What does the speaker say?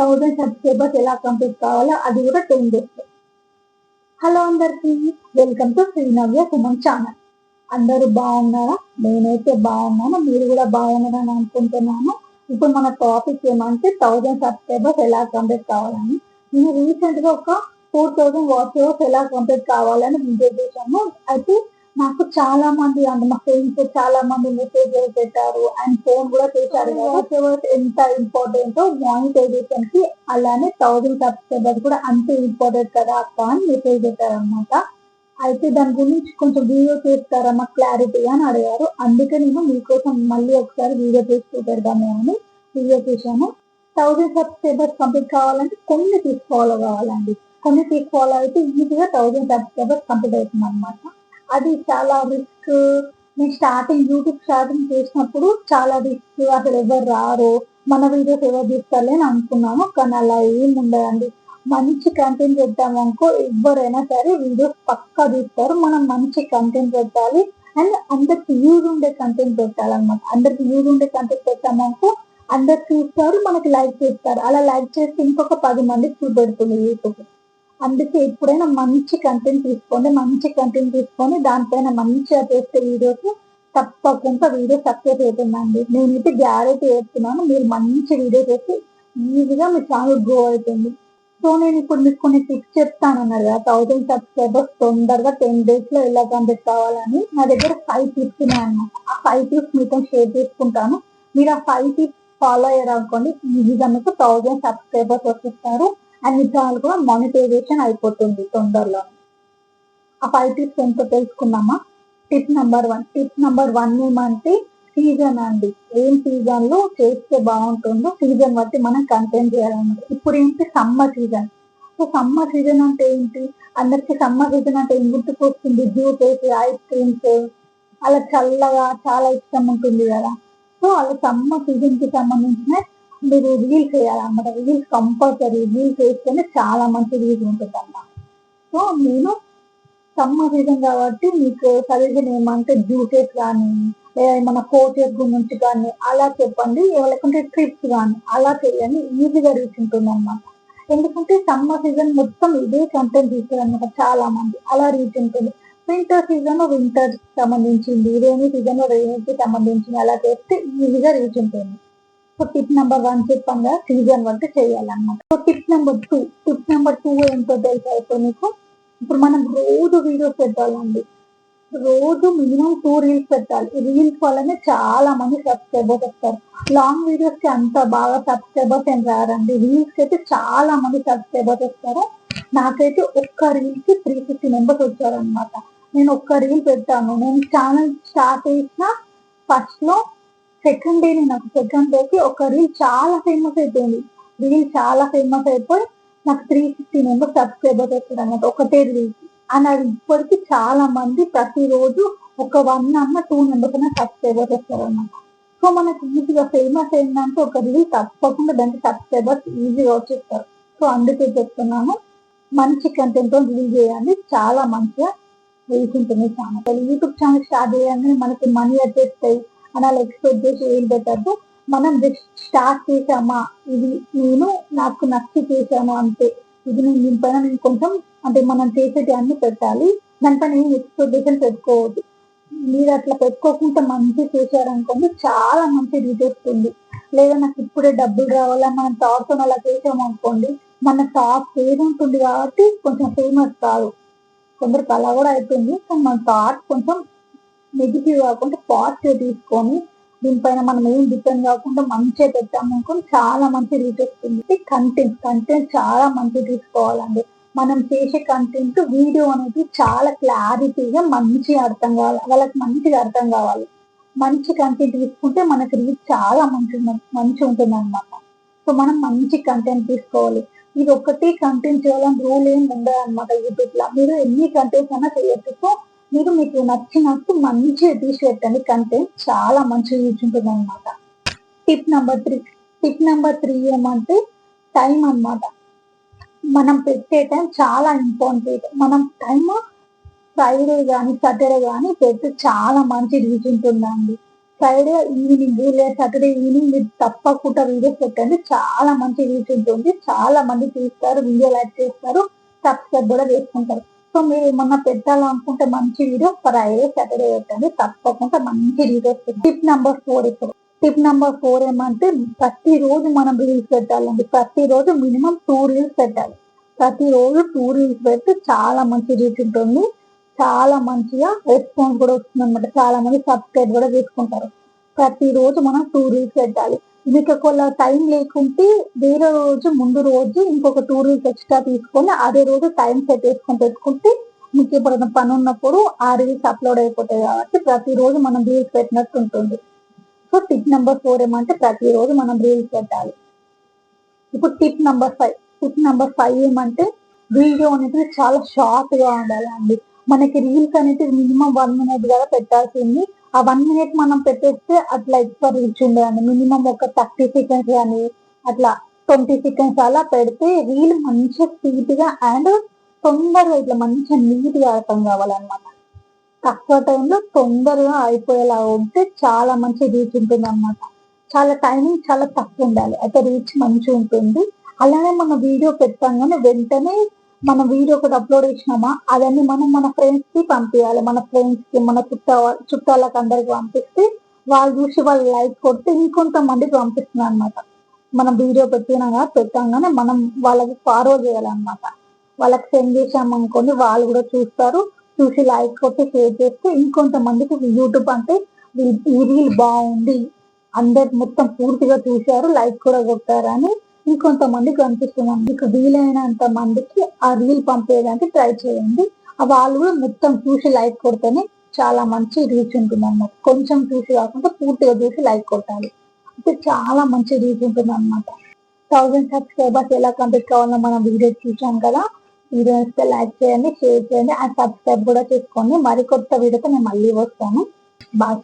Thousand subscribers ఎలా complete కావాలో అది కూడా టెన్ డేస్ హలో అందరికి welcome to Srinavya Suman channel అందరూ బాగున్నారా? నేనైతే బాగున్నాను మీరు కూడా బాగున్నారని అనుకుంటున్నాను. ఇప్పుడు మన టాపిక్ ఏమంటే థౌజండ్ సబ్స్క్రైబర్స్ ఎలా కంప్లీట్ కావాలని. నేను రీసెంట్గా ఒక ఫోర్ థౌజండ్ వాచ్ ఎలా కంప్లీట్ కావాలని వీడియో చేశాను. అయితే నాకు చాలా మంది అంటే మా ఫ్రెండ్స్ చాలా మంది మెసేజ్ పెట్టారు అండ్ ఫోన్ కూడా చేశారు ఎంత ఇంపార్టెంట్ మానిటైజేషన్కి అలానే థౌజండ్ సబ్స్క్రైబర్స్ కూడా అంతే ఇంపార్టెంట్ కదా అక్క అని మెసేజ్ పెట్టారు అనమాట అయితే దాని గురించి కొంచెం వీడియో చేస్తారా మాకు క్లారిటీ అని అడిగారు. అందుకే నేను మీకోసం మళ్ళీ ఒకసారి వీడియో చేసి చూపెడదాము అని వీడియో చేశాను. థౌజండ్ సబ్స్క్రైబర్స్ కంప్లీట్ కావాలంటే కొన్ని తీసుకోవాలి కావాలండి కొన్ని తీసుకోవాలి అయితే ఈజీగా థౌజండ్ సబ్స్క్రైబర్స్ కంప్లీట్ అవుతుంది అనమాట అది చాలా రిస్క్ నేను స్టార్టింగ్ యూట్యూబ్ స్టార్టింగ్ చేసినప్పుడు చాలా రిస్క్ అసలు ఎవరు రారు. మన వీడియోస్ ఎవరు తీసుకోవాలి అని అనుకున్నాము. కానీ అలా ఏం ఉండదండి. మంచి కంటెంట్ పెట్టాము అనుకో ఎవరైనా సరే వీడియోస్ పక్కా చూస్తారు మనం మంచి కంటెంట్ పెట్టాలి. అండ్ అందరికి యూజ్ ఉండే కంటెంట్ పెట్టాలన్నమాట. అందరికి యూజ్ ఉండే కంటెంట్ పెట్టామనుకో అందరు చూస్తారు. మనకి లైక్ చేస్తారు. అలా లైక్ చేస్తే ఇంకొక పది మందికి చూపెడుతుంది యూట్యూబ్ అందుకే ఎప్పుడైనా మంచి కంటెంట్ తీసుకోండి మంచి కంటెంట్ తీసుకొని దానిపైన మంచిగా చేస్తే వీడియోస్ తప్పకుండా వీడియో సక్సెస్ అవుతుందండి. నేనైతే గ్యారెంటీ చేస్తున్నాను మీరు మంచి వీడియో చేసి ఈజీగా మీ ఛానల్ గ్రో అవుతుంది. సో నేను ఇప్పుడు మీకు కొన్ని టిప్స్ చెప్తాను అన్నారు కదా థౌసండ్ సబ్స్క్రైబర్స్ తొందరగా టెన్ డేస్లో ఎలా కంప్లీట్ కావాలని. నా దగ్గర ఫైవ్ టిప్స్ ఉన్నాయన్నమాట ఆ ఫైవ్ టిప్స్ మీతో షేర్ చేసుకుంటాను. మీరు ఆ ఫైవ్ టిప్స్ ఫాలో అయ్యారు అనుకోండి ఈజీగా మీకు థౌసండ్ సబ్స్క్రైబర్స్ వచ్చేస్తారు అండ్ మీ కూడా మానిటైజేషన్ అయిపోతుంది తొందరలో ఆ ఫైవ్ టిప్స్ ఎంతో తెలుసుకున్నామా tip number one tip number one ఏమంటే సీజన్ అండి. ఏం సీజన్లో చేస్తే బాగుంటుందో సీజన్ బట్టి మనం కంటెంట్ చేయాలన్నమాట. ఇప్పుడు ఏంటి summer season so summer season అంటే ఏంటి? అందరికి సమ్మర్ సీజన్ అంటే ఏం గుర్తుకొస్తుంది జ్యూసెస్ ఐస్ క్రీమ్స్ అలా చల్లగా చాలా ఇష్టం ఉంటుంది కదా. సో అలా సమ్మర్ సీజన్కి సంబంధించిన మీరు రీల్స్ చేయాలన్నమాట. రీల్స్ కంపల్సరీ రీల్స్ చేస్తేనే చాలా మంచి రీల్స్ ఉంటుంది అన్నమాట సో నేను సమ్మర్ సీజన్ కాబట్టి మీకు సజెషన్ ఏమంటే జ్యూసెస్ కానీ లేదా ఏమన్నా కోచెస్ గురించి కానీ అలా చెప్పండి. లేకుంటే ట్రిప్స్ కానీ అలా చేయండి. ఈజీగా రీచ్ ఉంటుంది అన్నమాట ఎందుకంటే సమ్మర్ సీజన్ మొత్తం ఇదే కంటెంట్ తీస్తారు అనమాట చాలా మంది అలా రీచ్ ఉంటుంది. వింటర్ సీజన్ వింటర్ సంబంధించింది. రేణి సీజన్ రేణికి సంబంధించింది. అలా చేస్తే ఈజీగా రీచ్ ఉంటుంది. సో టిప్ నెంబర్ వన్ చెప్పాం కదా సీజన్ వంట చేయాలన్నమాట. So tip number two tip number two ఏంటో తెలుసా ఇప్పుడు మీకు? ఇప్పుడు మనం రోజు వీడియోస్ పెట్టాలండి. రోజు మినిమం టూ రీల్స్ పెట్టాలి. రీల్స్ వల్లనే చాలా మంది సబ్స్క్రైబర్స్ వస్తారు. లాంగ్ వీడియోస్కి అంత బాగా సబ్స్క్రైబర్స్ ఏం రారండి. రీల్స్కి అయితే చాలా మంది సబ్స్క్రైబర్స్ వస్తారు. నాకైతే ఒక్క రీల్కి త్రీ ఫిఫ్టీ మెంబర్స్ వచ్చారనమాట నేను ఒక్క రీల్ పెట్టాను. నేను ఛానల్ స్టార్ట్ చేసిన ఫస్ట్లో సెకండ్ డే నాకు సెకండ్ డేకి ఒక రీల్ చాలా ఫేమస్ అయిపోయింది. రీల్ చాలా ఫేమస్ అయిపోయి నాకు త్రీ ఫిఫ్టీ మెంబర్స్ సబ్స్క్రైబర్స్ వచ్చారు అన్నమాట ఒకటే రీల్ అండ్ అది ఇప్పటికి చాలా మంది ప్రతిరోజు ఒక వన్ అన్న టూ మెంబర్స్ అన్న సబ్స్క్రైబర్స్ వస్తారు అన్నమాట. సో మనకి ఈజీగా ఫేమస్ ఏంటంటే ఒక రీల్ తప్పకుండా దానికి సబ్స్క్రైబర్స్ ఈజీగా వచ్చేస్తారు. సో అందుకే చెప్తున్నాను మంచి కంటెంట్తో రిలీజ్ చేయండి. చాలా మంచిగా రీచ్ ఉంటుంది ఛానల్ యూట్యూబ్ ఛానల్ స్టార్ట్ చేయండి మనకి మనీ వచ్చేస్తాయి అని అలా ఎక్స్పెక్ట్ చేసి ఏం పెట్టద్దు. మనం జస్ట్ స్టార్ట్ చేసామా ఇది నేను నాకు నచ్చి చేశాను అంతే. ఇది నేను దీనిపైన నేను కొంచెం అంటే మనం చేసేటి అన్ని పెట్టాలి. దానిపైన ఏం ఎక్స్పెక్టేషన్ పెట్టుకోవద్దు. మీరు అట్లా పెట్టుకోకుండా మంచి చేశారనుకోండి చాలా మంచి రీచ్ ఉంది. లేదా నాకు ఇప్పుడే డబ్బులు రావాలా మనం థాట్తో అలా చేసాము అనుకోండి మన థాట్ పేరు ఉంటుంది కాబట్టి కొంచెం ఫేమస్ కాదు. కొందరికి అలా కూడా అవుతుంది కానీ మన థాట్ కొంచెం నెగిటివ్ కాకుండా పాజిటివ్ తీసుకొని దీనిపైన మనం ఏం డిపెండ్ కాకుండా మంచిగా పెట్టాము అనుకోని చాలా మంచి రీచ్ వస్తుంది. కంటెంట్ కంటెంట్ చాలా మంచి తీసుకోవాలండి. మనం చేసే కంటెంట్ వీడియో అనేది చాలా క్లారిటీగా మంచిగా అర్థం కావాలి. వాళ్ళకి మంచిగా అర్థం కావాలి. మంచి కంటెంట్ తీసుకుంటే మనకి రీచ్ చాలా మంచి మంచి ఉంటుంది అనమాట సో మనం మంచి కంటెంట్ తీసుకోవాలి. ఇది ఒకటి కంటెంట్ చేయాలని రూల్ ఏం ఉండదు అనమాట యూట్యూబ్లో మీరు ఎన్ని కంటెంట్స్ అయినా చేయొచ్చు. సో మీరు మీకు నచ్చినట్టు మంచిగా తీసి పెట్టండి కంటెంట్ చాలా మంచిగా రీచ్ ఉంటుంది అనమాట tip number three tip number three ఏమంటే టైం అన్నమాట. మనం పెట్టే టైం చాలా ఇంపార్టెంట్ మనం టైం ఫ్రైడే కానీ సాటర్డే కానీ పెడితే చాలా మంచి రీచ్ ఉంటుందండి. ఫ్రైడే ఈవినింగ్ లేదా సాటర్డే ఈవినింగ్ మీరు తప్పకుండా వీడియోస్ పెట్టండి. చాలా మంచి రీచ్ ఉంటుంది. చాలా మంది చూస్తారు వీడియో లైక్ చేస్తారు సబ్స్క్రైబ్ కూడా చేసుకుంటారు. సో మీరు ఏమన్నా పెట్టాలనుకుంటే మంచి వీడియో ఫ్రైడే సాటర్డే పెట్టండి. తప్పకుండా మంచి రీచ్ వస్తుంది టిప్ నెంబర్ ఫోర్ ఇప్పుడు. టిప్ నెంబర్ ఫోర్ ఏమంటే ప్రతిరోజు మనం రీల్స్ పెట్టాలండి. ప్రతిరోజు మినిమం టూ రీల్స్ పెట్టాలి. ప్రతిరోజు టూ రీల్స్ పెడితే చాలా మంచి రీచ్ ఉంటుంది. చాలా మంచిగా రెస్పాన్స్ కూడా వస్తుంది అనమాట చాలా మంది సబ్స్క్రైబ్ కూడా చేసుకుంటారు ప్రతిరోజు మనం టూ రీల్స్ పెట్టాలి. మీకు ఒకవేళ టైం లేకుంటే వేరే రోజు ముందు రోజు ఇంకొక టూ రీల్స్ ఎక్స్ట్రా తీసుకొని అదే రోజు టైం సెట్ చేసుకొని పెట్టుకుంటే మీకు ఎప్పుడైనా పని ఉన్నప్పుడు ఆ రీల్స్ అప్లోడ్ అయిపోతాయి కాబట్టి ప్రతిరోజు మనం రీల్స్ పెట్టినట్టు ఉంటుంది. సో టిప్ నెంబర్ ఫోర్ ఏమంటే ప్రతిరోజు మనం రీల్స్ పెట్టాలి. ఇప్పుడు tip number five tip number five ఏమంటే వీడియో అనేది చాలా షార్ట్గా ఉండాలి అండి మనకి రీల్స్ అనేది మినిమం వన్ మినిట్ కదా పెట్టాల్సింది. ఆ వన్ మినిట్ మనం పెట్టేస్తే అట్లా ఎక్కువ రీచ్ ఉండదండి మినిమం ఒక థర్టీ సెకండ్స్ కానీ అట్లా ట్వంటీ సెకండ్స్ అలా పెడితే రీల్ మంచిగా స్పీడ్గా అండ్ తొందరగా ఇట్లా మంచిగా నీట్గా అర్థం కావాలన్నమాట. తక్కువ టైంలో తొందరగా అయిపోయేలా ఉంటే చాలా మంచి రీచ్ ఉంటుంది అనమాట చాలా టైమింగ్ చాలా తక్కువ ఉండాలి. అయితే రీచ్ మంచిగా ఉంటుంది. అలానే మన వీడియో పెట్టంగానే వెంటనే మన వీడియో ఒకటి అప్లోడ్ చేసినామా? అదన్నీ మనం మన ఫ్రెండ్స్కి పంపించాలి మన ఫ్రెండ్స్కి మన చుట్టా చుట్టాలకు అందరికి పంపిస్తే వాళ్ళు చూసి వాళ్ళు లైక్ కొడితే ఇంకొంతమందికి పంపిస్తున్నారు అనమాట మనం వీడియో పెట్టినాగా పెట్టంగానే మనం వాళ్ళకి ఫార్వర్డ్ చేయాలన్నమాట. వాళ్ళకి సెండ్ చేసాం వాళ్ళు కూడా చూస్తారు. చూసి లైక్ కొట్టి షేర్ చేస్తే ఇంకొంతమందికి యూట్యూబ్ అంటే ఈ రీల్ బాగుంది. అందరు మొత్తం పూర్తిగా చూశారు లైక్ కూడా కొట్టారని ఇంకొంతమందికి కనిపిస్తుంది మీకు వీలైనంత మందికి ఆ రీల్ పంపేయడానికి ట్రై చేయండి. వాళ్ళు కూడా మొత్తం చూసి లైక్ కొడితేనే చాలా మంచి రీచ్ ఉంటుంది అన్నమాట కొంచెం చూసి కాకుండా పూర్తిగా చూసి లైక్ కొట్టాలి. అంటే చాలా మంచి రీచ్ ఉంటుంది అనమాట థౌసండ్ సబ్స్క్రైబర్స్ ఎలా కంప్లీట్ కావాలో మనం వీడియో చూసాం కదా. వీడియో ఇస్తే లైక్ చేయండి షేర్ చేయండి అండ్ సబ్స్క్రైబ్ కూడా చేసుకోండి. మరికొత్త వీడియోతో నేను మళ్ళీ వస్తాను. బాగా